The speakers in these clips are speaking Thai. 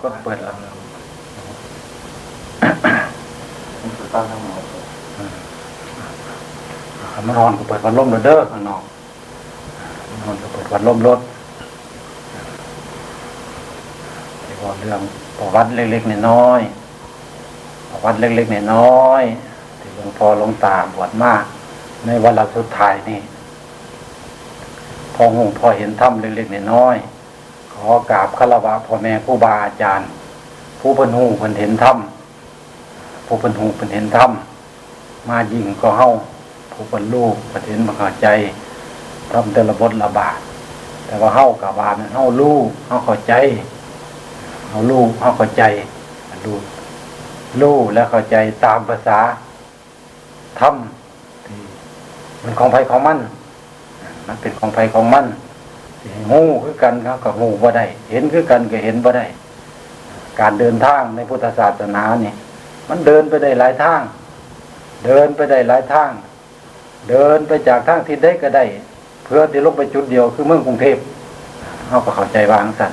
ก็เปิดแล้วมันคือตั้งทั้งหมดมานอนก็เปิดพัดลมเด้อข้างนอกนอนก็เปิดพัดลมรถที่ว่าเรื่องประวัติเล็กๆน้อยๆประวัติเล็กๆน้อยๆที่หลวงพ่อหลวงตาบวชมาก ในวันหลักสุดท้ายนี่พอหงพอเห็นถ้ำเล็กๆน้อยๆ ขอกราบคารวะพ่อแม่ครูบาอาจารย์ ผู้เพิ่นหูเพิ่นเห็นถ้ำผู้เพิ่นหูเพิ่นเห็นถ้ำมายิงก็เฮาผู้เพิ่นลูกพิ่นเห็นมาเข้าใจทำแต่ละบทละบาทแต่ว่าเฮากับบานั้นเฮาลูกเฮาเข้าใจเฮาลูกเฮาเข้าใจลูกลูกและเข้าใจตามภาษาธรรมมันของไผของมันมันเป็นของไผของมัน สิให้หูคือกันครับกับหูบ่ได้ เห็นคือกันก็เห็นบ่ได้ การเดินทางในพุทธศาสนาเนี่ยมันเดินไปได้หลายทาง เดินไปได้หลายทาง เดินไปจากทางที่ได้ก็ได้ เพื่อที่ลงไปจุดเดียวคือเมืองกรุงเทพเขาก็เข้าใจวางสัน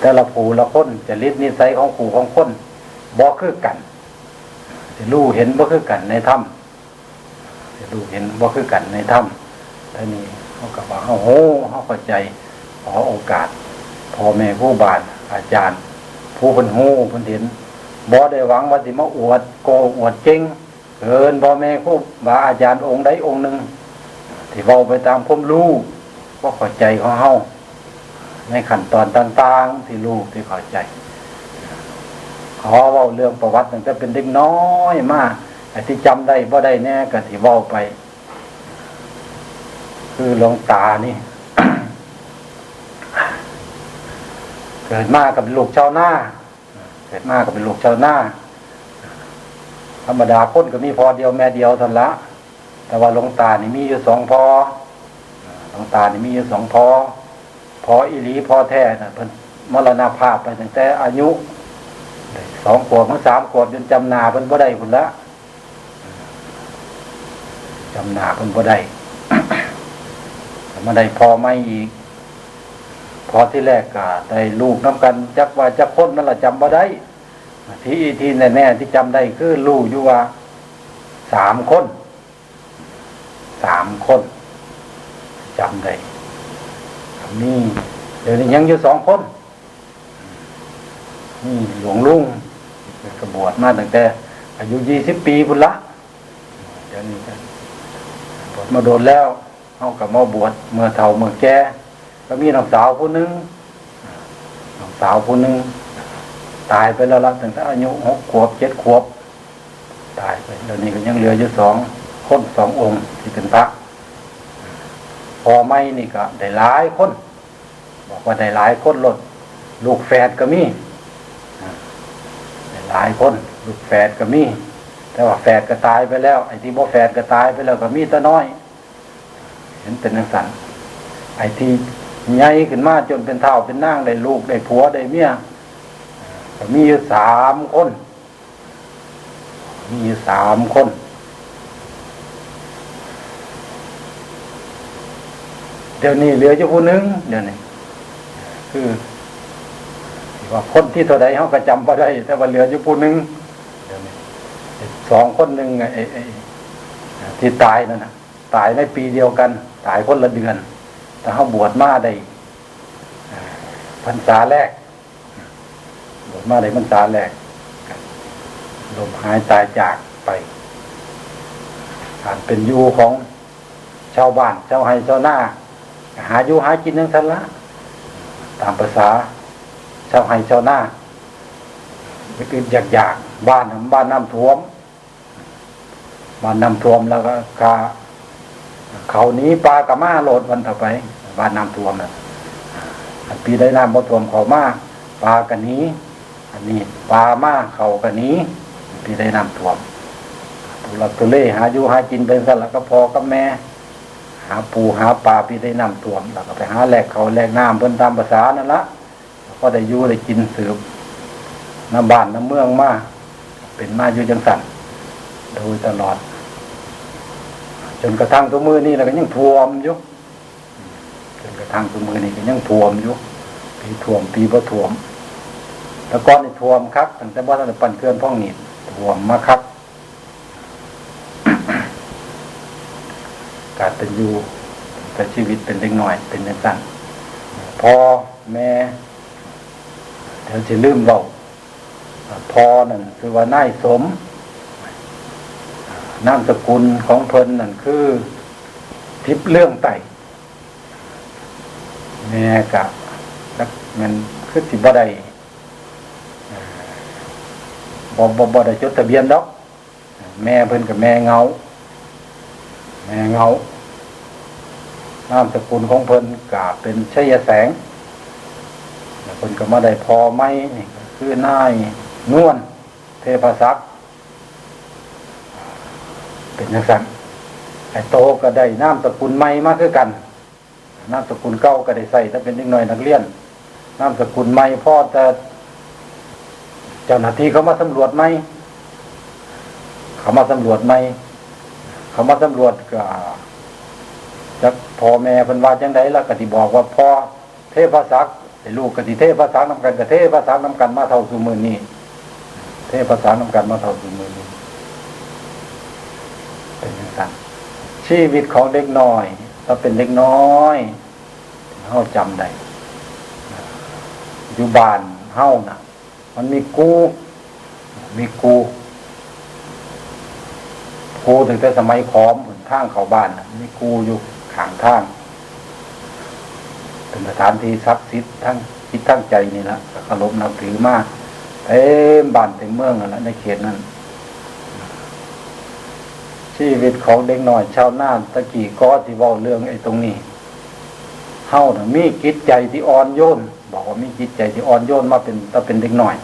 แต่ละผูละคนจะลิดนิสัยของผูของคนบ่คือกันจะรู้เห็นบ่คือกันในถ้ำจะรู้เห็นบ่คือกันในถ้ำท่านี้ เขาก็บอกเขาโอ้เขาเข้าใจ ขอโอกาสพ่อแม่ผู้บานอาจารย์ ผู้พิ่นฮู้พิ่นเห็นบ่ได้หวังว่าสิมาอวดโกอวดเก่งเกินพ่อแม่ครูบาอาจารย์องค์ใดองค์หนึ่งที่เว้าไปตามความรู้บ่เข้าใจของเฮาในขั้นตอนต่างๆ ที่รู้ที่เข้าใจขอเว้าเรื่องประวัติตั้งแต่เป็นเด็กน้อยมากไอ้ที่จำได้บ่ได้แน่ก็ที่เว้าไป คือหลวงตานี่ เกิดมากับลูกชาวนาเกิดมากับเป็นลูกชาวนาธรรมดาคนก็มีพอเดียวแม่เดียวทันละ แต่ว่าหลวงตานี่มีอยู่สองพอหลวงตานี่มีอยู่สองพอพออีหลีพอแท้นะเพิ่นมรณภาพไปตั้งแต่อายุสองขวบถึงสามขวบจนจำนาเพิ่นบ่ได้พุ่นละจำนาเพิ่นบ่ได้ มาได้พอไม่อีก พอที่แรกก็ได้ลูกน้ำกัน จักว่าจักคนนั่นแหละจำบ่ได้ ที่ที่แน่ๆที่จำได้คือลูกอยู่ว่าสามคนสามคนจำได้นี่เดี๋ยวนี้ยังอยู่สองคนนี่หลวงลุงกระบวชมาตั้งแต่ อายุยี่สิบปีพุ่นละเดี๋ยวนี้ก็บวชมาโดนแล้ว เขากับมาบวชเมื่อเฒ่าเมื่อแก่ก็มีน้องสาวผู้หนึงน้องสาวผู้หนึงตายไปแล้วละตั้งแต่อายุหกขวบเจ็ดขวบ ตายไปเดี๋ยวนี้ก็ยังเหลืออยู่สองคนสององค์ที่เป็นพระพอไม่นี่ก็ได้หลายคน บอกว่าได้หลายคนลดลูกแฝดก็มีได้หลายคน ลูกแฝดก็มี แต่ว่าแฝดก็ตายไปแล้ว ไอ้ที่บ่แฝดก็ตายไปแล้วก็มีแต่น้อย เห็นเป็นนังสันไอ้ที่ใหญ่ขึ้นมาจนเป็นเท่าเป็นนางได้ลูกได้ผัวได้เมียมีอยู่สามคน มีอยู่สามคนเดี๋ยวนี้เหลืออยู่ผู้หนึงเดี๋ยวนี้คือว่าคนที่เท่าใดเขาก็จำบ่ได้ แต่ว่าเหลืออยู่ผู้หนึงเดี๋ยวนี้สองคนหนึ่งไอ้ไอ้ไอ้ที่ตายนั่นนะ ตายในปีเดียวกัน ตายคนละเดือน แต่เขาบวชมาได้พรรษาแรกบทมาในพรรษาแรกลมหายตายจากไปการเป็นอยู่ของชาวบ้านชาวไฮชาวนาหาอยู่หากินทั้งทันละตามภาษาชาวไฮชาวนาไม่กินอยากอยากๆบ้านบ้านน้ำท่วมบ้านน้ำท่วมแล้วก็กา เขานี้ปลากระมาโหลดวันต่อไปบ้านน้ำท่วมนะอันปีได้น้ำบ่ท่วมเขามาปลากันนี้ อันนี้ปลามาเขากันนี้ปีได้น้ำท่วมตุลักตุเล่หาอยู่หากินเป็นสัตว์แล้วก็พอกับแม่ หาปูหาปลาปีได้น้ำท่วมแล้วก็ไปหาแหลกเขาแหลกน้ำเพิ่นตามภาษานั่นละก็ได้อยู่ได้กินสืบน้ำบ้านน้ำเมืองมาเป็นมาอยู่จังสันโดยตลอด จนกระทั่งตัวมือนี่แล้วก็ยังทวมอยู่จนกระทั่งตัวมือนี่ก็ยังทวมอยู่ปีทวมปีบ่ทวมแต่ก่อนนี่ทวมครับตั้งแต่บ่ทันได้ปั่นเคลื่อนพ่องนี่ทวมมาครับการเป็นอยู่แต่ชีวิตเป็นเด็กน้อยเป็นจังซั่นพ่อแม่เดี๋ยวสิลืมเว้าพ่อนั่นคือว่านายสม นามสกุลของเพิ่นนั่นคือ ทิพย์เรื่องไต่แม่กะแล้วมันคือสิบ่ได้เอ่อบ่บ่บ่ได้จดทะเบียนดอก แม่เพิ่นกับแม่เงา แม่เงานามสกุลของเพิ่นกะเป็นชัยแสงเพิ่นก็มาได้พอไหมนี่คือนายนวลเทพศักดิ์ เป็นจังซั่นไอ้โตก็ได้นามสกุลใหม่มาคือกันนามสกุลเก่าก็ได้ใส่ถ้าเป็นเด็กน้อยนักเรียนนามสกุลใหม่พ่อจะเจ้าหน้าที่เขามาสำรวจไหมเขามาสำรวจไหมเขามาสำรวจก็จักพ่อแม่เพิ่นว่าจังไดแล้วก็สิบอกว่าพ่อเทพศักดิ์ไอ้ลูกก็สิเทพศักดิ์นำกันก็เทพศักดิ์นำกันมาเท่าสู่มื้อนี้เทพศักดิ์นำกันมาเท่าสู่มื้อนี้ เป็นจังซั่นชีวิตของเด็กน้อยถ้าเป็นเด็กน้อยเฮาจำได้อยู่บ้านเฮาน่ะ มันมีกูมีกูกูถึงแต่สมัยขอมเหมือนทางเขาบ้านนะมีกูอยู่ขางทางเป็นสถานที่ศักดิ์สิทธิ์ทั้งคิดทั้งใจนี่ละก็เคารพนับถือมากเต็มบ้านเต็มเมืองแหละในเขตนั้น ชีวิตของเด็กน้อย ชาวนาตะกี้ก็ที่ว้าเรื่องไอ้ตรงนี้เฮานะมีจิตใจที่อ่อนโยน บอกว่ามีจิตใจที่อ่อนโยนมาเป็นถ้าเป็นเด็กน้อย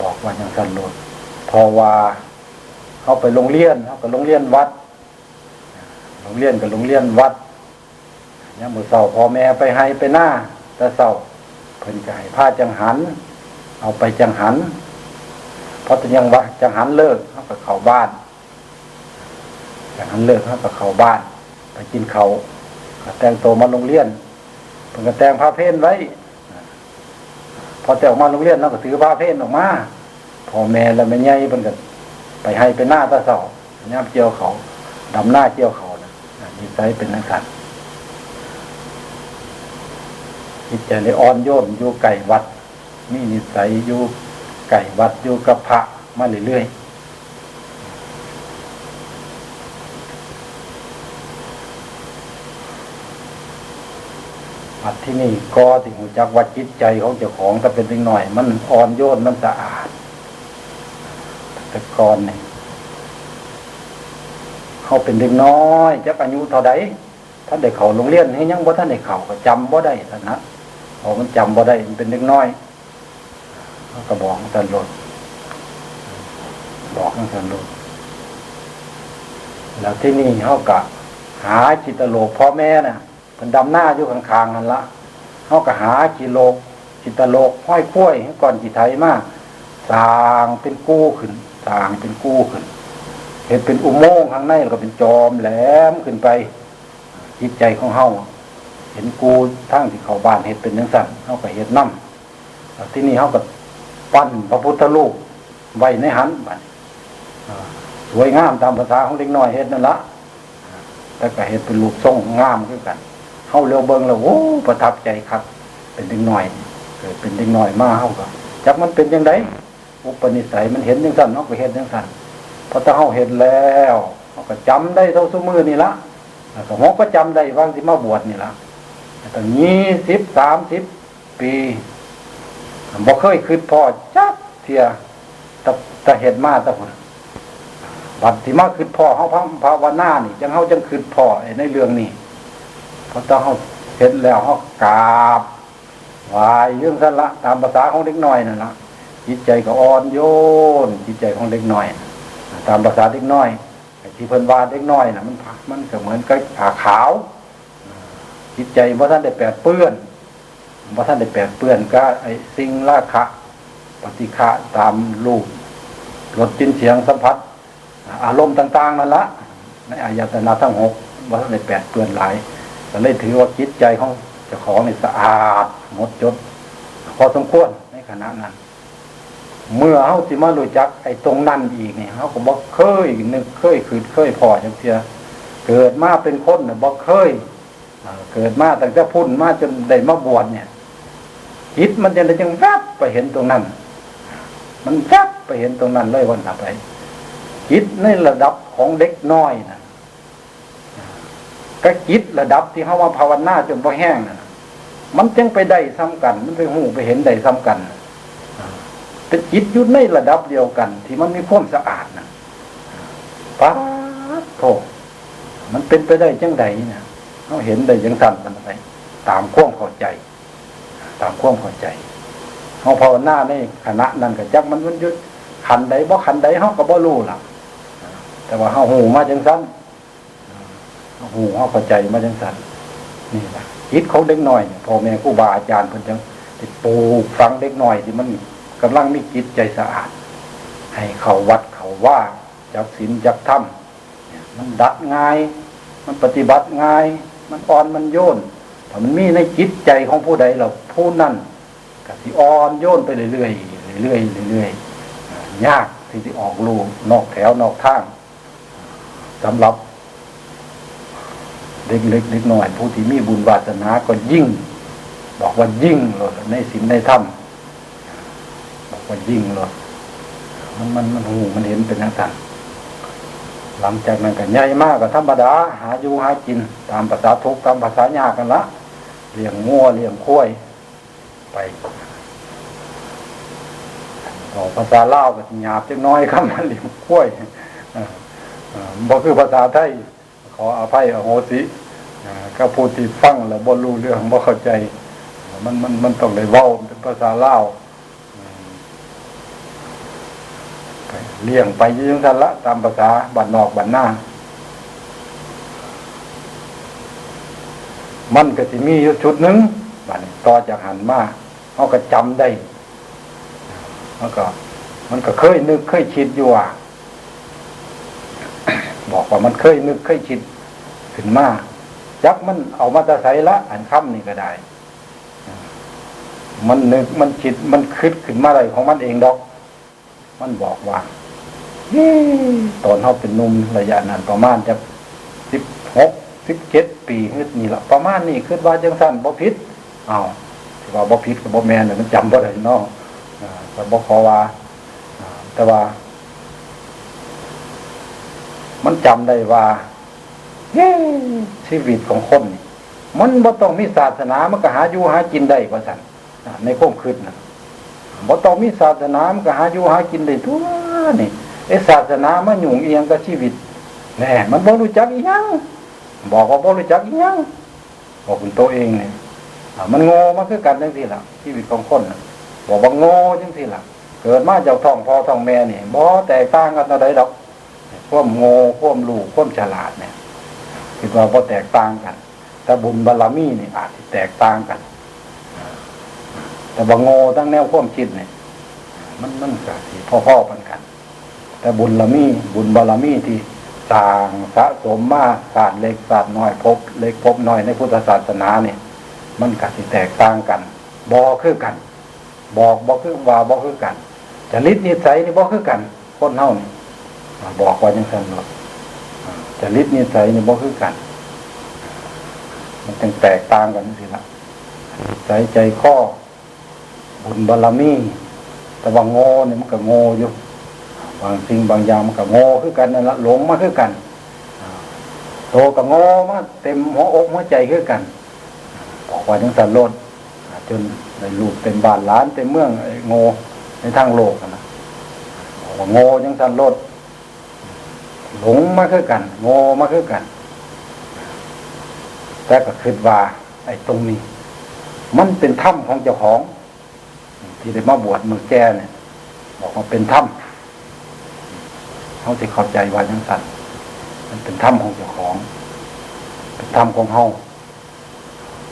บอกว่าอย่างสั้นโลดเพราะว่าเฮาไปโรงเรียนเฮาก็โรงเรียนวัดโรงเรียนกับโรงเรียนวัดยามมื้อเช้าพ่อแม่ไปให้ไปหน้าแต่เช้าเพิ่นก็ให้พาจังหัน เอาไปจังหันพอตยังว่าจังหันเลิกเฮาก็เข้าบ้าน จากนั้นเลิกเขาก็เขาบ้าน ไปกินเขาแต่งตัวมาโรงเรียนเพิ่นก็แต่งผ้าเพนไว้ พอแต่ออกมาโรงเรียนเราก็ถือผ้าเพนออกมาพ่อแม่แล้วแม่ใหญ่เพิ่นก็ไปให้ไปหน้าตาเสาย่ามเกี่ยวเขาดำหน้าเกี่ยวเขานะนิสัยเป็นนักขันจิตใจเลยอ่อนโยนอยู่ไก่วัดมีนิสัยอยู่ไก่วัดอยู่กับพระมาเรื่อยๆ วัดที่นี่ก็ถึงจักวัดจิตใจของเจ้าของถ้าเป็นเล็กหน่อย มันอ่อนโยนมันสะอาดแต่ก่อนเนี่ยเขาเป็นเด็กน้อยจักอายุเท่าใดท่านได้เขาโรงเรียนให้ยังบ่ท่านได้เขาก็จำบ่ได้ท่านนะพอมันจำบ่ได้มันเป็นเด็กน้อยก็บอกท่านโลดบอกท่านโลดแล้วที่นี่เขาก็หาจิตโลกพ่อแม่น่ะ เพิ่นดำหน้าอยู่ข้างๆนั่นละเฮาก็หากิโลกจิตโลกห้อยคุ้ยให้ก่อนจิไทยมากสร้างเป็นกู้ขึ้นสร้างเป็นกู้ขึ้น เห็นเป็นอุโมงค์ข้างในแล้วก็เป็นจอมแหลมขึ้นไป จิตใจของเฮาเห็นกูทั้งที่เขาบ้านเห็นเป็นจังซั่นเฮาก็เฮ็ดนำแล้วที่นี่เฮาก็ปั้นพระพุทธรูปไว้ในหันบัดสวยงามตามภาษาของเด็กน้อยเฮ็ดนั่นละแต่ก็เห็นเป็นรูปทรงงามขึ้นกัน เข้าเร็วเบิงแล้วโอ้ประทับใจครับ เป็นเด็กหน่อยเกิดเป็นเด็กหน่อยมาเข้าก็จักมันเป็นยังไงอุปนิสัยมันเห็นยังสั่นเนาะก็เห็นยังสั่นพอถ้าเขาเห็นแล้วเขาก็จำได้เท่าสมือนี่ละแล้วก็หกก็จำได้ว่างที่มาบวชนี่ละตั้งยี่สิบสามสิบปีบ่เคยคืดพ่อจักเทียแตะตะเห็นมาแตะผลบัดที่มาคือพ่อเขาพระภาวนานี่จังเขาจังคือพ่อในเรื่องนี้ พราะตอนเขาเห็นแล้วเขากราบไหวายเรื่องสละตามภาษาของเด็กน้อยนั่นละจิตใจก็อ่อนโยน จิตใจของเด็กน้อย ตามภาษาเด็กน้อยไอ้ที่เพิ่นว่าเด็กน้อยน่ะมันมันก็เหมือนกับผ่าขาว จิตใจว่าท่านได้แปดเปื้อนว่าท่านได้แปดเปื้อนก็ไอ้สิ่งราคะปฏิฆะตามรูปรสจินเสียงสัมผัส อารมณ์ต่าง ๆ นั่นละในอายตนะทั้งหกว่าในแปดเปื้อนหลาย ก็เลยถือว่าจิตใจของเจ้าของนี่สะอาดหมดจด พอสมควรในขณะนั้น เมื่อเฮาสิมารู้จักไอ้ตรงนั้นอีกเนี่ยเฮาก็บ่เคยนึกเคยคือเคยพอจังเทื่อเกิดมาเป็นคนน่ะบ่เคยเกิดมาตั้งแต่พุ่นมาจนได้มาบวชเนี่ยจิตมันจะได้จังแวบไปเห็นตรงนั้น มันแวบไปเห็นตรงนั้นเลยวันนับไปจิตในระดับของเด็กน้อยนะ ก็จิตระดับที่เฮาว่าภาวนาจนบ่แห้งนะมันจึงไปได้ซ้ำกัน มันไปหูไปเห็นได้ซ้ำกันอ่าเป็นจิตอยู่ในระดับเดียวกัน ที่มันมีความสะอาดนะป้าดโถมันเป็นไปได้จังใดนะเขาเห็นได้จังสั่นมันไปตามความเข้าใจ ตามความเข้าใจเฮาภาวนาในขณะนั้นก็จักมันมันยุดขันใดบ่ขันใดเฮาก็บ่รู้ล่ะ แต่ว่าเฮาหูมาจังซั่น หูเฮาเข้าใจมาจังซั่นนี่ล่ะจิตของเด็กหน้อยพ่อแม่ครูบาอาจารย์เพิ่นจังสิปลูกฝังเด็กหน้อยที่มันกำลังมีจิตใจสะอาด ให้เขาวัดเขาว่าจักศีลจักธรรมมันดัดง่าย มันปฏิบัติง่าย มันอ่อนมันโยนถ้ามันมีในจิตใจของผู้ใดเราผู้นั้นก็สิอ่อนโยนไปเรื่อยๆเรื่อยๆเรื่อยๆอ่ายากที่จะออกลูกนอกแถวนอกทางสำหรับ เด็กเล็กเด็กน้อยผู้ที่มีบุญวาสนาก็ยิ่ง บอกว่ายิ่งเลยในศีลในธรรมบอกว่ายิ่งเลยมันมันมันหูมันเห็นเป็นนักสันหลังจากนั้นก็ใหญ่มากก็ธรรมดา หาอยู่หากิน ตามภาษาทุกตามภาษายากกันละเลี้ยงงัวเลี้ยงควยไปบอกภาษาลาวก็สิหยาบจักหน้อยคำมันเลี่ยมกล้วยเอ่อเอ่อบ่คือภาษาไทย ขออภัยอโหสิก็พูดที่ฟังแล้วบ่รู้เรื่องบ่เข้าใจ มันมันมันต้องได้เว้าเป็นภาษาลาวเลี้ยงไปยังซั่นละตามภาษาบ้านนอกบ้านนามันก็สิมีอยู่ชุดหนึ่งบัดนี้ต่อจากหันมาเขาก็จำได้มันก็ มันก็เคยนึกเคยคิดอยู่ว่า บอกว่ามันเคยนึกเคยคิดขึ้นมาจักมันเอามาตะใส่ละอันค่ำนี่ก็ได้ มันนึกมันคิดมันคิดขึ้นมาอะไรของมันเองดอก มันบอกว่าตอนเขาเป็นนุ่มระยะนั้นประมาณจะสิบหกสิบเจ็ดปีนี่ละประมาณนี้คิดว่าจังสั้นบ่ผิดอ้าวที่ว่าบ่ผิดกับบ่แมนเนี่ยมันจำบ่ได้เนาะอ่าแต่บ่ขอว่า แต่ว่า มันจำได้ว่าเฮ้ชีวิตของคนนี่มันบ่ต้องมีศาสนามันก็หาอยู่หากินได้ว่าซั่นในความคิดนะบ่ต้องมีศาสนามันก็หาอยู่หากินได้ทั่วนี่ไอศาสนามันยุ่งเอียงกับชีวิตแน่มันบ่รู้จักอีหยังบอกว่าบ่รู้จักอีหยังบอกเป็นตัวเองเนี่ยมันโง่มันคือกันจังซี่ล่ะชีวิตของคนบอกว่าโง่จังซี่ล่ะเกิดมาจากท้องพ่อท้องแม่นี่บ่แตกต่างกันเท่าใดดอก ควมโง่ควมรู้ควมฉลาดเนี่ยคิดว่าพอแตกต่างกันแต่บุญบารรมีนี่อาจจะแตกต่างกัน แต่บางโง่ตั้งแนวควมคิดเนี่ยมันมันก็สิพ่อๆกันกัน แต่บุญละมีบุญบารรมีที่สร้างสะสมมาศาสตร์เล็กศาสตร์น้อยพบ เล็กพบน้อยในพุทธศาสนาเนี่ย มันก็สิแตกต่างกันบอคือกัน บอกบอคือว่าบอคือกันจริตนิสัยนี่บอคือกันคนเฮานี่ บอกว่าจังซั่นเนาะอ่าจริตนิสัยนี่ยบ่คือกัน มันจึงแตกต่างกันสิละใจใจข้อบุญบารมีแต่ว่าโง่นี่ยมันก็โง่อยู่บางสิ่งบางอย่างมันก็โง่คือกันนั่นละหลงมาคือกันโตก็โง่มาเต็มหัวอกหัวใจคือกันบอกว่าจังสันโลดจนในลูกเต็มบ้านล้านเต็มเมืองไอ้โง่ในทางโลกนะบอกว่าโง่จังสันโลด หลงมาคือกัน โง่มาคือกัน แต่ก็คิดว่า ไอ้ตรงนี้ มันเป็นถ้ำของเจ้าของ ที่ได้มาบวชเมืองแก่เนี่ยบอกว่าเป็นถ้ำเขาจะเข้าใจว่าจังสันมันเป็นถ้ำของเจ้าของ เป็นถ้ำของเฮา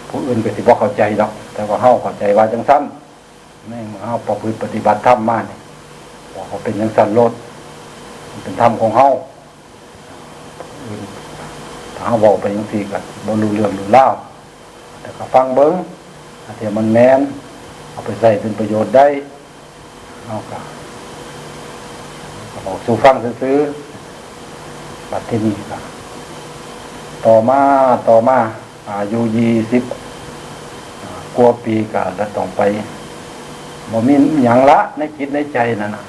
ผู้อื่นก็สิบ่เข้าใจดอกแต่ว่าเฮาเข้าใจว่าจังสันแม่งเฮาประพฤติปฏิบัติธรรมมาเนี่ยบอกว่าเป็นจังสันโลดเป็นธรรมของเฮา ถ้าเฮาบอกไปยังสี่ก็บ่รู้เรื่องรู้เล่าแต่ก็ฟังเบิ้งถ้าเทียมันแมนเอาไปใส่เป็นประโยชน์ได้เฮาก็บอกสู่ฟังซื้อๆบัดที่นี่ก็ต่อมาต่อมา อายุยี่สิบกว่าปีก็แล้วต้องไปบ่มีอย่างละในจิตในใจนั่นนะ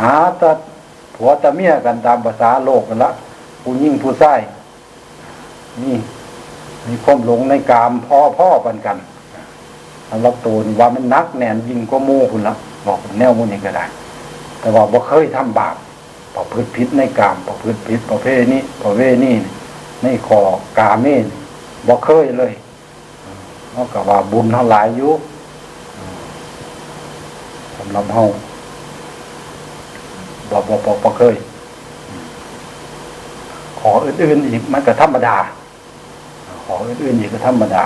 หาแตะผัวแตะเมียกันตามภาษาโลกกันละ ผู้ยิ่งผู้ใส่นี่มีความหลงในกามพ่อพ่อกันกันสำหรับตัวนี่ว่ามันนักแน่นยิ่งกว่าหมู่คุณละบอกแนวมูนี่ก็ได้ แต่ว่าบ่เคยทำบาปประพฤติผิดในกามประพฤติผิดประเภทนี้ประเภทนี้ในขอกาเมนบ่เคยเลยเท่ากว่าบุญเท่าหลายอยู่สำหรับเฮาบ่บ่บ่บ่เคย ออื่นๆอีกมันก็ธรรมดา ขออื่นๆอีกก็ธรรมดา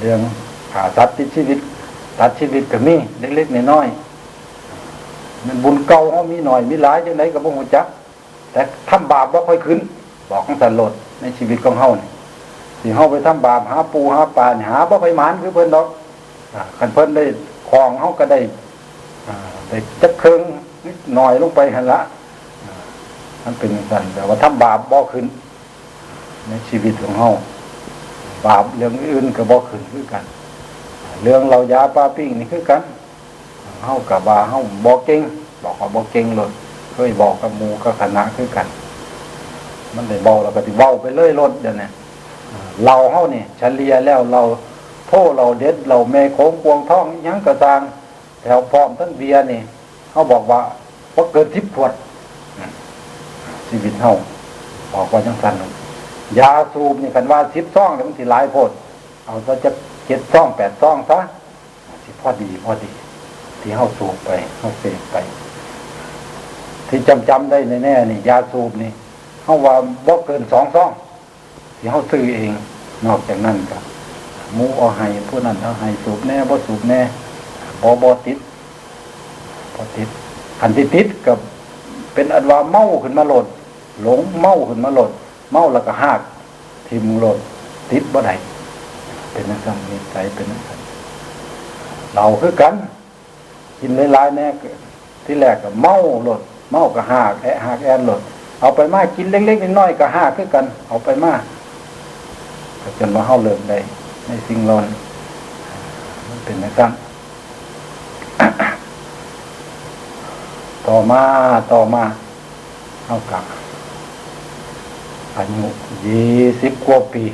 เรื่องขาสัดชีวิต ตัดชีวิตก็มีเล็กๆน้อยๆมันบุญเก่าเขามีหน่อยมีหลายจังไดก็บ่ฮู้จักแต่ทำบาปบ่าค่อยขึ้น บอกของสันโลดในชีวิตของเฮานี่สิเฮาไปทำบาปหาปูหาปลาหาบ่ค่อยมานคือเพิ่นดอกอ่าคันเพิ่นได้ของเฮาก็ได้อ่าได้จักเครื่องนิดหน่อยลงไปหันละอ่า มันเป็นจังซั่นแต่ว่าทำบาปบ่ขึ้น ในชีวิตของเฮาบาปเรื่องอื่นก็บ่ขึ้นคือกัน เรื่องเรายาปลาปิ้งนี่คือกันเฮากับว่าเฮาบ่เก่งบอกว่าบ่เก่งเลยเคยบอกกับหมูกับคณะคือกัน มันได้เว้าแล้วก็สิเว้าไปเรื่อยรถเดี๋ยวนี้เราเฮานี่เฉลี่ยแล้วเราโทเราเด็ดเราแม่โขงกวงท้องยังก็ตามแถวพร้อมทั้งเบียร์นี่เฮาบอกว่าบ่เกิน10ขวด ชีวิตเฮาบอกว่าจังซั่นยาสูบนี่คันว่า10ซองนี่มันสิหลายโพดเอาซะจะเจ็ดซ่องแปดซ่องซะที่พอดีพอดี ที่เข้าสูบไปเข้าเสพไป ที่จำจำได้แน่ๆนี่ ยาสูบนี่เขาว่าบ่เกินสองซ่องที่เขาซื้อเอง นอกจากนั้นก็มูเอาให้ผู้นั้นเอาให้สูบแน่บ่สูบแน่บ่บ่ติดบ่ติดอันที่ติดกับเป็นอันว่าเมาขึ้นมาหลด หลงเมาขึ้นมาหลด เมาแล้วก็หากทิมหลดติดบ่ได้เป็นนักสังนิสัยเป็นนักสังเราคือกัน กินหลายๆแน่ที่แรกก็เมาหลด เมาก็หากแอะหากแอนหลด เอาไปมากินเล็กๆน้อยๆก็หากคือกัน เอาไปมากจนมาเฮาเริ่มได้ในสิ่งเหล่านั้นมันเป็นนักสังต่อมาต่อมาเท่ากับ อายุยี่สิบกว่าปี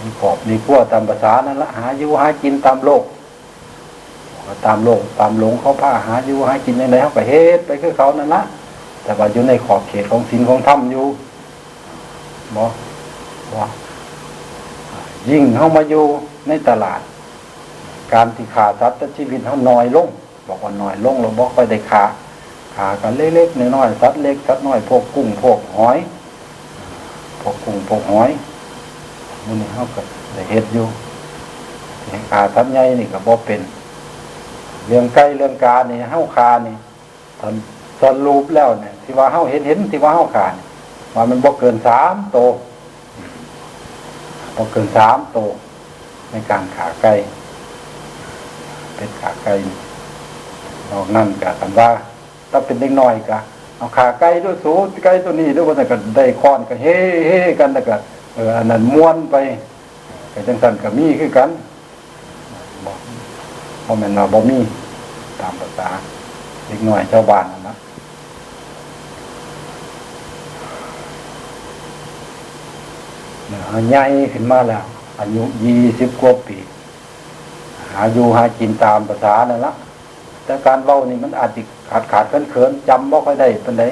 มีขอบมีขั้วตามภาษานั่นละหาอยู่หากินตามโลก ตามโลกตามหลงเขาพาหาอยู่หากินในไหนเขาก็เฮ็ดไปคือเขานั่นละแต่ว่าอยู่ในขอบเขตของศีลของธรรมอยู่บ่ว่ายิ่งเข้ามาอยู่ในตลาด การที่ขาสัตว์ชีวิตเขาน้อยลง บอกว่าน้อยลงเราบอกค่อยได้ขาขากันเล็กๆน้อยๆสัตว์เล็กสัตว์น้อยพวกกุ้งพวกหอย พวกกุ้งพวกหอยมันนี่เขาก็ได้เฮ็ดอยู่เห็นขาทับใหญ่นี่ก็บ่เป็น เรื่องไก่เรื่องการนี่เฮาคานี่ตอนสรุปแล้วเนี่ยที่ว่าเฮาเห็นเห็นที่ว่าเฮาขานี่ว่ามันบ่เกินสามโตวบ่เกินสามโต ในการขาไก่เป็นขาไก่นอกนั้นก็กันว่าถ้าเป็นเด็กน้อยก็ เอาขาไก่ด้วยสูไก่ตัวนี้ด้วยว่าแต่ก็ได้ค้อนก็เฮ้เฮ้กันแล้วก็เอออันนั้นม้วนไปก็จังสันก็มีคือกันบอกบ่แม่นว่าบ่มีตามภาษาเด็กน้อยชาวบ้านนั่นนะเนี่ยใหญ่ขึ้นมาแล้ว อายุยี่สิบกว่าปี หาอยู่หากินตามภาษานั่นละแต่การเว้านี่มันอาจจะ ขาดขาดเขินเขินจำบ่ค่อยได้ปานใด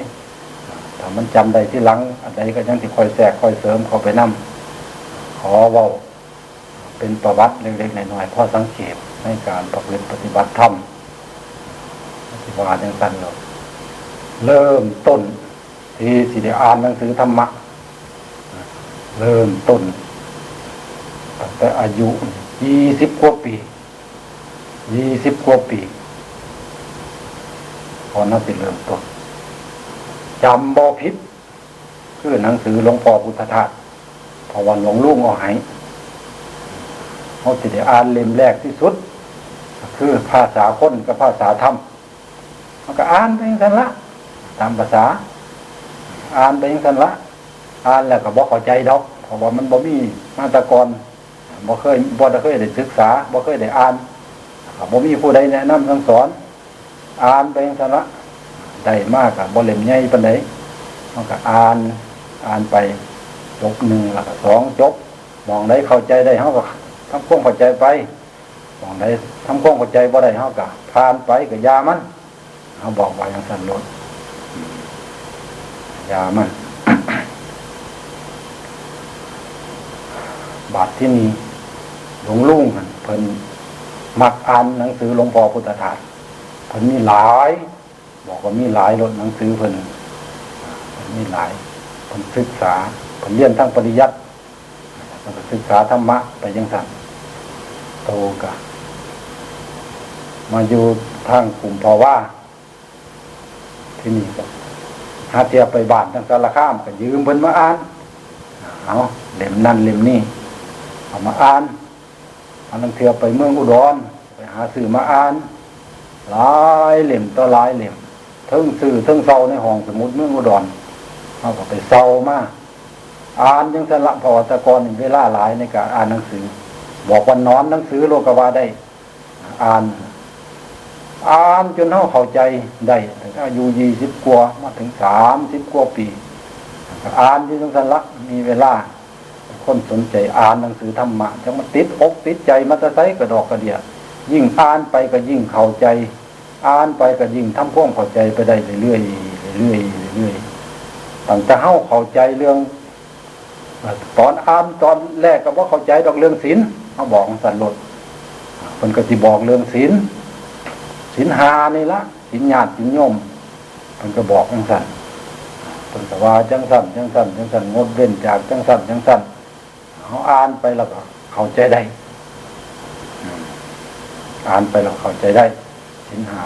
ถ้ามันจำได้ที่หลังอันใดก็ยังที่คอยแทรกคอยเสริมเข้าไปนํขอเว้าเป็นประวัติเล็กๆน้อยๆพ่อสังเกตในการประพฤติปฏิบัติธรรมปฏิบัติอย่างสั้นเราเริ่มต้น ที่สิได้อ่านหนังสือธรรมะ เริ่มต้นตั้งแต่อายุยี่สิบกว่าปียี่สิบกว่าปี พอนั้นเป็นเริ่มต้นจำบ่ผิดคือหนังสือหลวงพ่อพุทธทาสพอวันหลวงลุงเอาให้เขาสิได้อ่านเล่มแรกที่สุด คือภาษาคนกับภาษาธรรมมันก็อ่านไปอย่างนั้นละตามภาษา อ่านไปอย่างนั้นละอ่านแล้วก็บอกเข้าใจดอกเพราะว่ามันบ่มีมาตรกรบ่เคยบ่ได้เคยได้ศึกษาบ่เคยได้อ่านบ่มีผู้ใดแนะนำสั่งสอน อ่านไปอย่างนั้นละได้มากกับบ่เล่มใหญ่ปานใดมันก็อ่านอ่านไปจบหนึ่งแล้วก็สองจบมองได้เข้าใจได้เฮาก็ทำความเข้าใจไปมองได้ทำความเข้าใจบ่ได้เฮาก็ผ่านไปก็ยามันเฮาบอกว่าอย่างนั้นลดยามันบาทที่นี่หลวงลุงเพิ่นมักอ่านหนังสือหลวงพ่อพุทธทาส พิ่นมีหลาย บอกว่ามีหลายรถหนังสือเพิ่นเพิ่นมีหลายเพิ่นศึกษาเพิ่นเรียนทั้งปริยัติเพิ่นก็ศึกษาธรรมะไปยังสั่นโตกะมาอยู่ทางกลุ่มภาว่า ที่นี่ก็หาเทียไปบ้านทางสารคามก็ยืมเพิ่นมาอ่านเอาเล่มนั่นเล่มนี่เอามาอ่านอันนั้นเทียไปเมืองอุดรไปหาสื่อมาอ่าน หลายเหลี่ยมต่อหลายเหลี่ยมเทิงสื่อเทิงเศร้าในห้องสมุดเมืองอุดรเอาก็ไปเศร้ามากอ่านยังสละพอตะกอนเวลาหลายในการอ่านหนังสือ บอกว่านอนหนังสือโลกวาได้ อ่าน อ่านจนเท่าเข้าใจได้ถึงอายุยี่สิบกว่ามาถึงสามสิบกว่าปีอ่านที่สำคัญละมีเวลา คนสนใจอ่านหนังสือธรรมะจะมาติดอกติดใจมาตะไซกระดอกกระเดีย ยิ่งอ่านไปก็ยิ่งเข้าใจ อ่านไปก็ยิ่งทำพ่วงเข้าใจไปได้เรื่อยๆเรื่อยๆเรื่อยๆตั้งแต่เฮาเข้าใจเรื่องตอนอ่านตอนแรกก็บ่เข้าใจดอกเรื่องศีลเฮาบอกสันลดเพิ่นก็สิบอกเรื่องศีลศีลหานี่ละศีลญาติศีลโยมเพิ่นก็บอกจังซั่นเพิ่นก็ว่าจังสันจังสันจังสันงดเว้นจากจังสันจังสันเขาอ่านไปแล้วก็เข้าใจได้ อ่านไปแล้วเข้าใจได้สินหา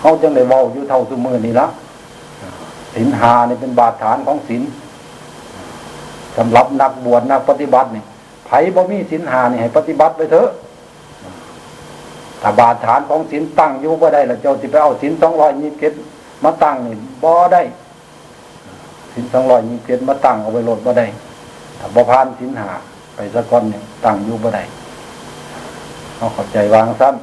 เขาจังได้เว้าอยู่เท่าทุมือนี่ละสินหานี่เป็นบาดฐานของศีลสำหรับนักบวชนักปฏิบัตินี่ไผบ่มีสินหานี่ให้ปฏิบัติไปเถอะถ้าบาดฐานของศีลตั้งอยู่บ่ได้แล้วเจ้าสิไปเอาศีล227มาตั้งนี่บ่ได้สินสองร้อยยี่สิบเจ็ดมาตั้งเอาไว้รถบ่ได้ถ้าบ่พานสินหาไปสะก้อนเนี่ยตั้งอยู่บ่ได้เอาเข้าใจวางสั้น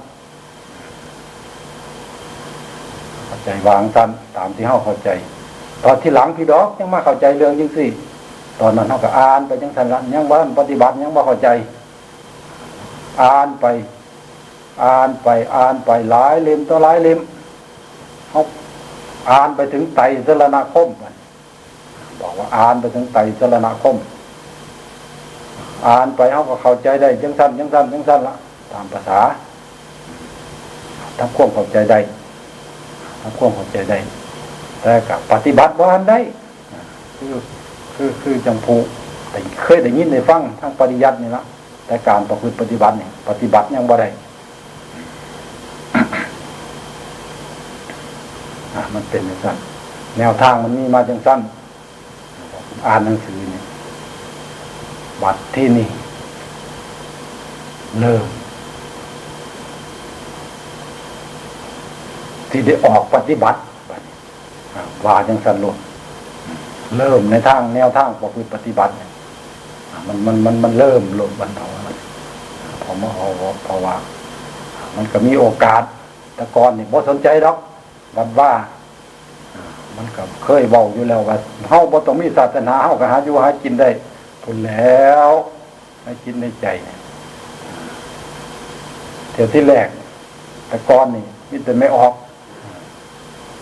เข้า ใจวางสั้นตามที่เฮาเข้าใจ ตอนที่หลังพี่ดอกยังมาเข้าใจเรื่องยังสิตอนนั้นเฮาก็อ่านไปจังซั่นละยังบ่ทันปฏิบัติยังบ่เข้าใจ อ่านไป อ่านไปอ่านไปหลายเล่มต่อหลายเล่มเฮาอ่านไปถึงไตรสรณคมบอกว่าอ่านไปถึงไตรสรณคม อ่านไปเขาก็เข้าใจได้จังสั้นจังสั้นจังสั้นละตามภาษาทำความเข้าใจได้ ทำความเข้าใจได้ แต่กับปฏิบัติบ้านได้ คือคือคือจังผูแต่เคยได้ยินได้ฟังทั้งปริยัตินี่ละแต่การประพฤติปฏิบัติเนี่ยปฏิบัติยังบ่ได้มันเป็นจังสั้นแนวทางมันมีมาจังสั้นอ่านหนังสือเนี่ยบัดที่นี่ เริ่ม ที่ได้ออกปฏิบัติบาว่าจังสันลดเริ่มในทางแนวทางประพฤติปฏิบัติมันมันมันมันเริ่มลดบรรเทาพอมาเอาพราว่า มันก็มีโอกาสต่ก่อนนี่บ่สนใจหรอกบัดว่า มันก็เคยบอกอยู่แล้วว่าเฮาบ่ต้องมีศาสนาเฮาก็หาอยู่หากินได้พุ่นแล้วให้กินในใจเนี่ยที่ยวที่แรกแต่ก่อนนี่มีแต่ไม่ออก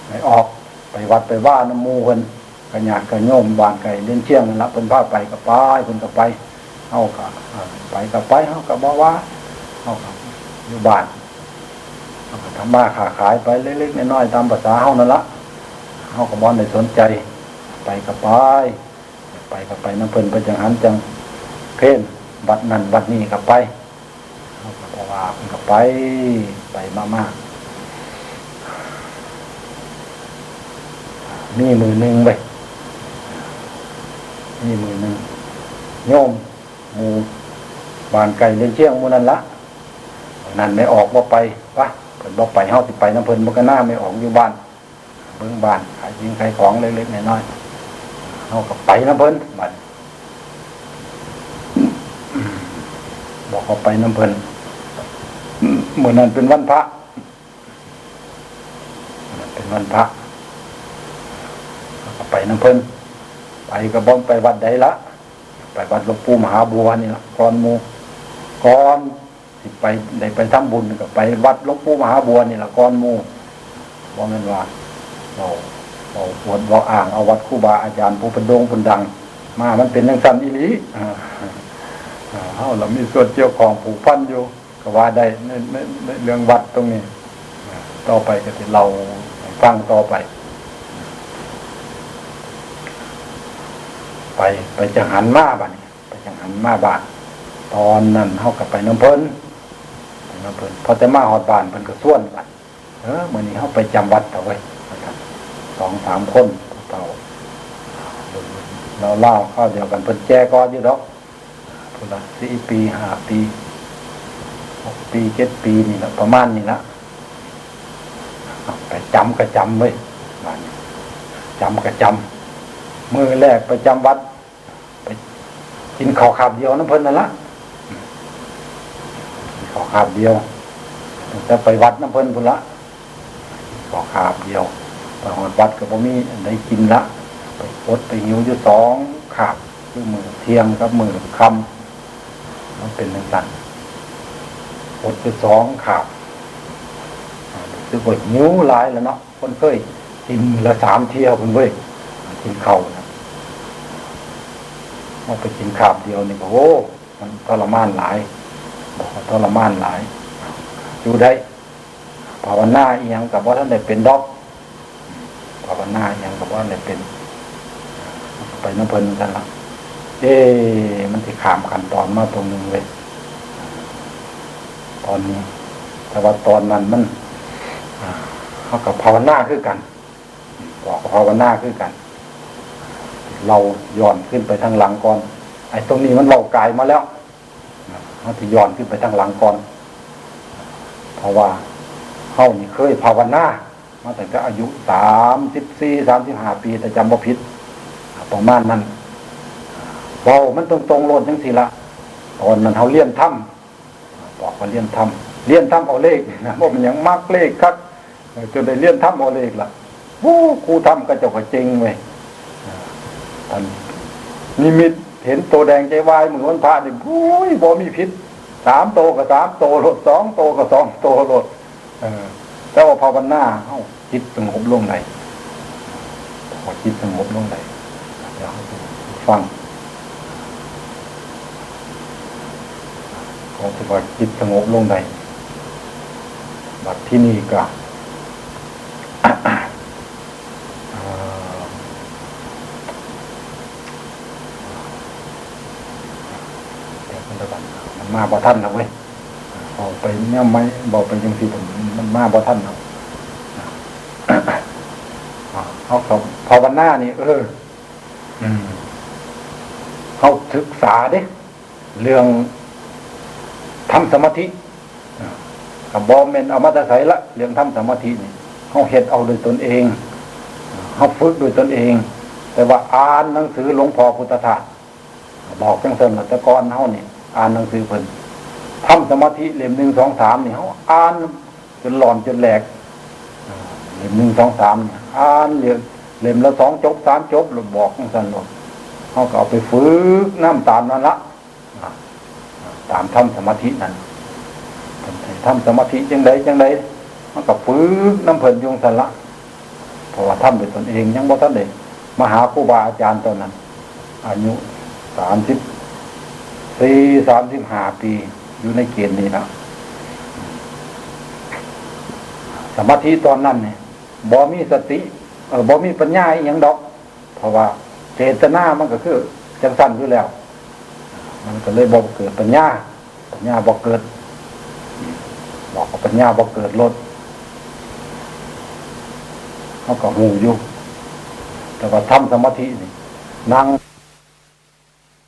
ไม่ออกไปวัดไปว่าน้ำมูเพิ่นกระหยาดกระโยมบานไก่เลี้ยงเชี่ยงนั่นละเพิ่นพาไปก็ไปเพิ่นก็ไปเฮาก็เออไปก็ไปเฮาก็บ่ว่าเฮาก็อยู่บ้านเฮาก็ทำมาค้าขายไปเล็กๆน้อยๆตามภาษาเฮานั่นละเขาก็บบอลได้สนใจ ไปกับไปไปกับไปน้ำเพิ่นไปจังหันจังเพ่นบัดนั่นบัดนี้กับไปเขาก็บอกว่าเพิ่นกับไปไปมากนี่ มือหนึ่งไปนี่มือหนึ่งโยมมูบานไก่เลี้ยงเชี่ยงมูนั่นละนั่นไม่ออกว่าไปวะเพิ่นบอกไปเฮาสิไปน้ำเพิ่นมันก็หน้าไม่ออกอยู่บ้าน เบิ้งบ้านขายยิงขายของเล็กๆน้อยๆเขาก็ไปน้ำเพิ่นบัดบอกเขาไปน้ำเพิ่นเมื่อนั้นเป็นวันพระเป็นวันพระ น้ำเพิ่นไปกระบอมไปวัดใดละ ไปวัดหลวงปู่มหาบัวนี่ละก่อนมูก่อนสิไปได้ไปทำบุญก็ไปวัดหลวงปู่มหาบัวนี่ละก่อนมูบอกมันว่าเราเราปวดเราอ่างเอาวัดครูบาอาจารย์ผู้เป็นโดงเป็นดัง มามันเป็นยังสันอีหลีอ่าอ่าเฮาเรามีส่วนเกี่ยวของผูกพันอยู่ก็ว่าได้ในในเรื่องวัดตรงนี้ ต่อไปก็จะเราให้ฟังต่อไป ไปไปจังหันมาบ้านไปจังหันมาบ้านตอนนั้นเฮากับไปน้ำเพิ่นไปน้ำเพิ่นพอแต่มาหอดบ้านเพิ่นก็ส่วนบ้านเออมื้อนี้เฮาไปจำวัดเอาไว้สองสามคนเต่าเราเล่าเข้าวเดียวกันเพิ่นแจก่อนอยู่ดอกพุ่นละสี่ปีห้าปีหกปีเจ็ดปีนี่ละประมาณนี้ละไปจำก็จำไว้บ้านนี้จำก็จำ มือแรกไปจำวัด ไปกินข้าวขาบเดียวน้ำเพิ่นนั่นละข้าวขาบเดียวจะไปวัดน้ำเพิ่นพุ่นละข้าวขาบเดียวไปหอดวัดก็บ่มีอันใดกินละไปอดไปหิวอยู่สองขาบคือมือเที่ยงกับมือคำมันเป็นอย่างนั้นอดไปสองขาบอ่ารู้ว่าหิวหลายแล้วเนาะคนเคยกินละสามเที่ยวคุณเว้ยกินเข้า วนะเอาไปกินขาบเดียวนี่บอกโอ้มันทรมานหลายบอกว่าทรมานหลาย อยู่ได้ภาวนาอียงกับว่าท่านได้เป็นด็อกภาวนาอียงกับว่าท่านได้เป็น ไปน้ำเพลินกันละเอ๊มันที่ขามขันตอนมาตรงนึงเลยตอนนี้ แต่ว่าตอนนั้นมันเขากับภาวนาคือกัน บอกภาวนาคือกัน เราย้อนขึ้นไปทางหลังก่อนไอ้ตรงนี้มันเรากายมาแล้วเราจะย้อนขึ้นไปทางหลังก่อน เพราะว่าเฮานี่เคยภาวนามาตั้งแต่อายุสามสิบสี่สามสิบห้าปีแต่จำบ่ผิดประมาณนั้นเบามันตรงตรงๆโลดจังสิละตอนนั้นเขาเลี้ยนถ้ำบอกว่าเลี้ยนถ้ำเลี้ยนถ้ำเอาเลขนะว่ามันยังมักเลขครับจนได้เลี้ยนถ้ำเอาเลขละโอ้ครูทำกระจกกระจริงเว้ย ท่านนิมิตเห็นตัวแดงใจวายเหมือนวันพระนี่โอ้ยบ่มีพิษสามโตกับสามโตรถสองโตกับสองโตรถเออแต่ว่าภาวนาเอ้าจิตสงบลงไหนพอจิตสงบลงไหนเดี๋ยวฟังขาจะว่าจิตสงบลงไหนบัดที่นี่ก็ มาบ่ท่านนะเว้ยเอาไปเนี่ยไม่บอกไปยังสิผมมันมาบ่ท่านเนาะเขาเขาภาวนานี่เอออืมเขาศึกษาเด้เรื่องทำสมาธิกับบอมเมนเอามาตะใสละเรื่องทำสมาธินี่เขาเฮ็ดเอาโดยตนเองเขาฝึกโดยตนเอง แต่ว่าอ่านหนังสือหลวงพ่อพุทธทาสบอกจังเสนแต่ก่อนเฮานี่ อ่านหนังสือเพิ่นทำสมาธิเล่มหนึ่งสองสามเนี่ยเขาอ่านจนหลอนจนแหลกเล่มหนึ่งสองสามนี่อ่านเล่มเล่มละสองจบสามจบหรือบอกจังสันหรอกเขาก็เอาไปฝึกน้ำตามนั่นละตามทำสมาธินั่นทำสมาธิจังใดจังใดมันก็ฝึกน้ำเพิ่นยงสันละเพราะว่าทำด้วยตนเองยังบ่ทันได้มหาครูบาอาจารย์ตอนนั้น อายุสามสิบ สี่สามสิบห้าปี อยู่ในเกณฑ์นี้นะสมาธิตอนนั้นเนี่ยบ่มีสติเออบ่มีปัญญาอย่างดอก เพราะว่าเจตนามันก็คือจังสั้นอยู่แล้ว มันก็เลยบ่เกิดปัญญา ปัญญาบ่เกิด บอกปัญญาบ่เกิดลดเขาก็หูอยู่แต่ว่าทำสมาธินี่นั่ง